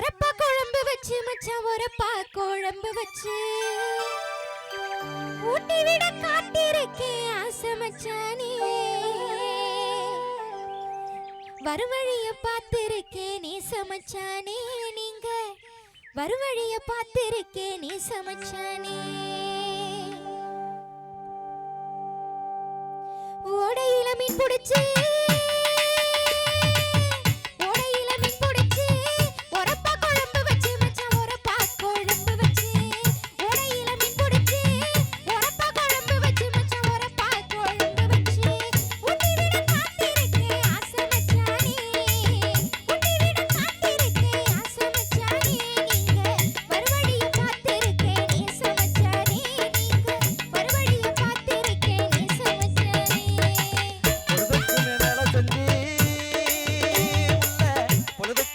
ஒரப்பா குழம்பு வச்சு மச்சான் ஒரப்பா குழம்பு வச்சு. ஊட்டி விட காட்டிருக்கேன் ஆசை மச்சானே. வருவழிய பார்த்திருக்கேன் நீ சமைச்சானே நீங்க. வருவழிய பார்த்திருக்கேன் நீ சமைச்சானே ஓடையில மீன் பிடிச்சே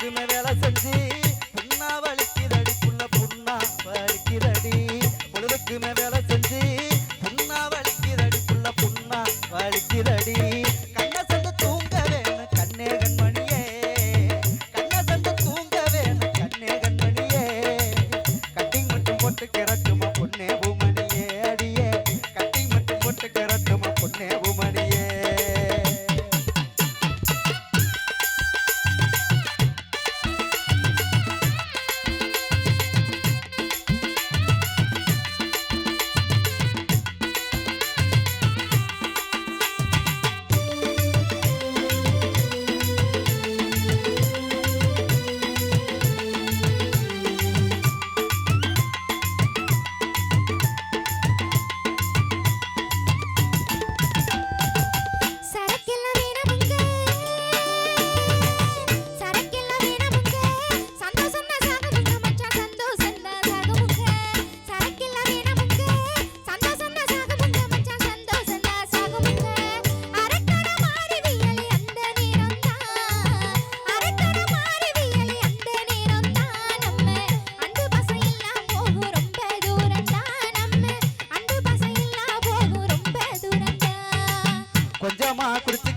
எதுவுமே வேலை செஞ்சு புண்ணா வலிக்குதடி புண்ண புண்ணா வலிக்குதடி. பொழுதுக்குமே வேலை செஞ்சு புண்ணா வலிக்குதடி புள்ள புண்ணா வலிக்குதடி. கண்ணை சந்து தூங்க வேணும் கண்ணே கண்மணியே. கண்ணை சந்து தூங்க வேணும் கண்ணே கண்மணியே. கட்டிங் மட்டும் போட்டு கிடக்குமா பொண்ணே பூமணியே அடியே. கட்டிங் மட்டும் போட்டு கிடக்குமா பொண்ணே பூமணி குடிச்சு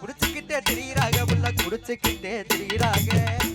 குடிச்சுக்கிட்டே திரியராக உள்ள குடிச்சுக்கிட்டே திரியராக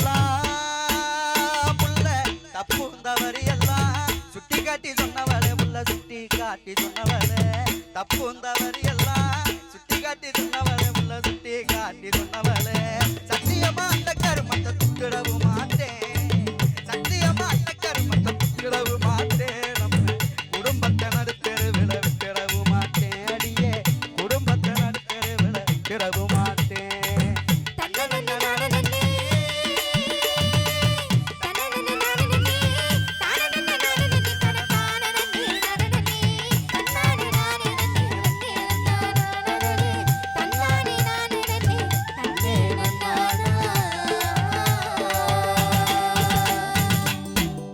எல்லாம் புள்ள தப்பும் தவறு எல்லாம் சுட்டி காட்டி சொன்னவளே புள்ள சுட்டி காட்டி சொன்னவளே தப்பும் தவறு எல்லாம் சுட்டி காட்டி சொன்னவளே புள்ள சுட்டி